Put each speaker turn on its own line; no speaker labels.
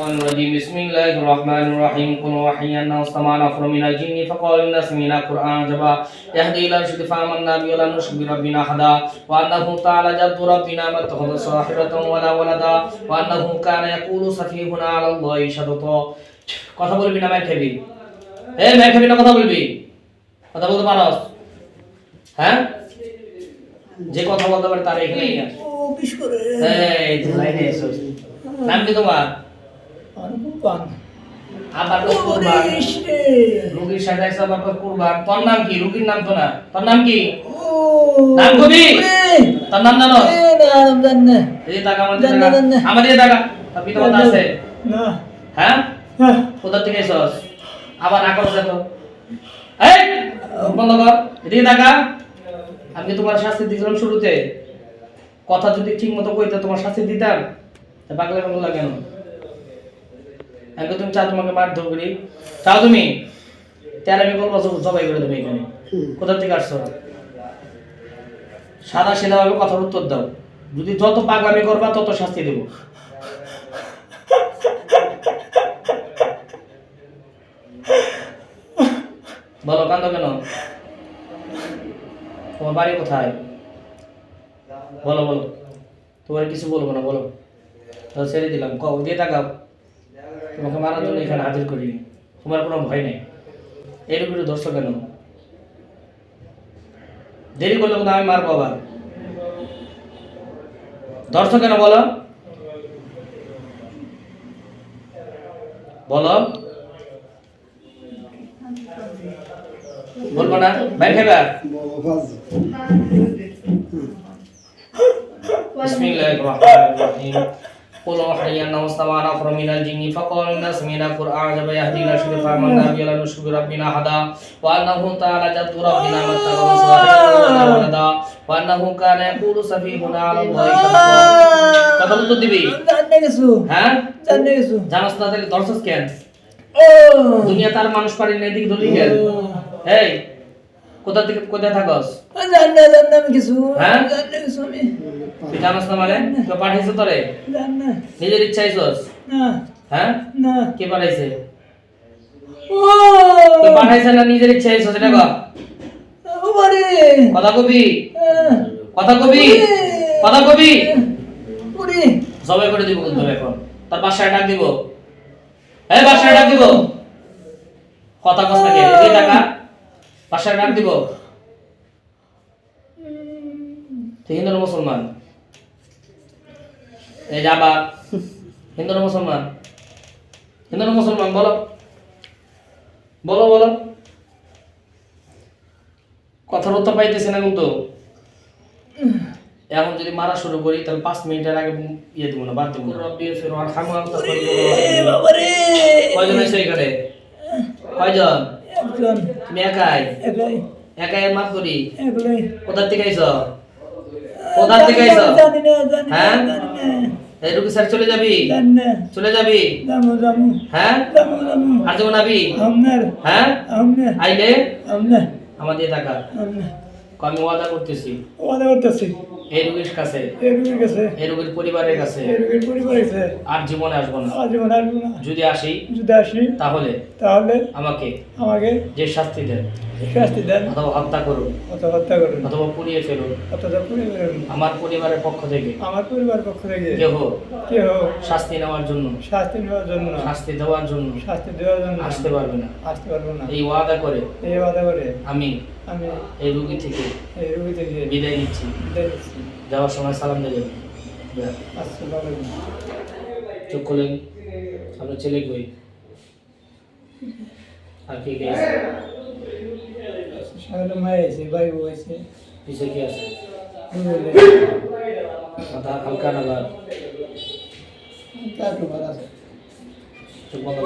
الرجيم بسم الله الرحمن الرحيم قل وحي أنه استمع نفر من الجن فقالوا إن سمعنا قرآن عجبا يهدي إلى الرشد فآمنا به ولا نشرك بربنا أحدا وأنه تعالى جد ربنا ما اتخذ صاحبة ولا ولدا وأنه كان يقول سفيهنا على الله شططا কথা বলবি না ম্যাক খাবি এ ম্যাক খাবি না কথা বলবি কথা বলতে পারস হ্যাঁ যে কথা বলতে পারে তার এখানে
ও বিশ করে
এই যে লাইনে এসো নাম কি তোমার আবার কুরবান। রুগীর সাথে আবার কুরবান। তোর নাম কি? রুগীর নাম তো না। তোর নাম কি? নাম কবি? তোর নাম জানো? এই টাকা আমাদের টাকা। আমাদের টাকা। তার পিতা মাতা আছে?
না।
হ্যাঁ? কোথা থেকে এসছস আবার না করছ তো। এই বন্ধ কর। এদিকে টাকা আমি তোমার শাস্তি দিয়েছিলাম শুরুতে? কথা যদি ঠিক মতো কইতে তোমার শাস্তি দিতাম তা পাগলা কেন এখন তুমি চাও তোমাকে মার ধর করি। চাও তুমি? তার আমি বলব জবাই করে দেবে এখানে। কোথা থেকে আসছো? সাদা সিধা ভাবে কথার উত্তর দাও। যদি যত পাগলামি করবা তত শাস্তি দেবো। বলো কান্দ কেন? তোমার বাড়ি কোথায়? বলো বলো। তোমার কিছু বলব না বলো। তাহলে ছেড়ে দিলাম। কও দিয়ে টাকাও তোমাকে মারার জন্য এখানে হাজির করিনি। তোমার কোনো ভয় নেই। এরকম উপরে দর্শক কেন? দেরি করলে কিন্তু আমি মারবো আবার। ধরছো কেন বলো? বলো। বলব না? ভাই খাইবা? বিসমিল্লাহির রহমানির রহিম। قل وحي أنه استمع نفر من الجن فقالوا إن سمعنا قرآن عجبا يهدي إلى الرشد فآمنا به ولا نشرك بربنا أحدا وأنه تعالى جد ربنا ما اتخذ صاحبا ولا ولدا وأنه كان يقول سفيهنا على الله شططا কথা বলতে দিবি
জানে গেছো
হ্যাঁ
জানে গেছো
জানাস না তাহলে দর্শক কেন
ও
দুনিয়া তার মানুষ পারি না এদিকে দলি কেন এই কোথা থেকে কোথায় থাকস?
জানে জানে আমি কিছু।
হ্যাঁ?
জানে গেছো আমি।
তুই জানাস না মানে? কেউ পাঠাইছে তোরে?
জানে
নিজের ইচ্ছা আইসস?
না।
হ্যাঁ?
না।
কে পাঠাইছে?
ও!
তুই পাঠাইছে না নিজের ইচ্ছা আইসস এটা কর।
ও বারে।
কথা কবি? কথা কবি? কথা কবি?
ওরে।
সবাই করে দিব কিন্তু এখন। তার বাসায় ডাক দিব। এই বাসায় ডাক দিব। কথা কষ্ট কে? এই টাকা। বাসায় ডাক দিব? হিন্দু মুসলমান? এই যাবা হিন্দু মুসলমান? হিন্দু মুসলমান? বলো। বলো বলো। কথার উত্তর পাইতেছে না কিন্তু। এখন যদি মারা শুরু করি তাহলে পাঁচ মিনিটের আগে ইয়ে দেবো না বাদ দিব কয়জন আছে এখানে? কয়জন? তুমি একাই?
একলাই
একাই মাপ করি।
একলাই
কোথা থেকে আইছো? কোথা থেকে আইছো?
জানি না জানি
হ্যাঁ? এই রুকি স্যার চলে যাবি? চলে যাবি?
জামু জামু
হ্যাঁ?
জামু জামু
আর যাব নাবি
আমনার।
হ্যাঁ?
আমনার।
আইলে?
আমনার।
আমাদের টাকা
আমনার।
আমি ওয়াদা করতেছি।
ওয়াদা করতেছি।
এই রুগীর কাছে
এই রুগীর কাছে
এই রুগীর পরিবারের কাছে
এই রুগীর পরিবার আছে
আর জীবনে আসব না।
আজীবন আসব না।
যদি আসি
যদি আসি
তাহলে
তাহলে
আমাকে
আমাকে
যে শাস্তি দেন
শাস্তি দেন
অথবা হত্যা করুন
অত হত্যা করুন
অথবা পুড়িয়ে ফেলুন
অথবা পরিবারের
আমার পরিবারের পক্ষ থেকে
আমার পরিবার পক্ষ থেকে
কেহ
কেউ
শাস্তি নেওয়ার জন্য
শাস্তি নেওয়ার জন্য
শাস্তি দেওয়ার জন্য
শাস্তি দেওয়ার জন্য
আসতে পারবে না।
আসতে পারব না।
এই ওয়াদা করে
এই ওয়াদা করে
আমি
আমি
এই রুগী থেকে
এই রুগী থেকে
বিদায় নিচ্ছি।
বিদায় নিচ্ছি।
যাওয়ার সময় সালাম দেবেন। চোখ খোলেন। আপনার ছেলে কই? আর কে কে আছে?
সামনে মায়ের আছে ভাই বউ আছে।
পিছে কি আছে? মাথা হালকা নাগাদ
তার আছে।
চোখ বন্ধ।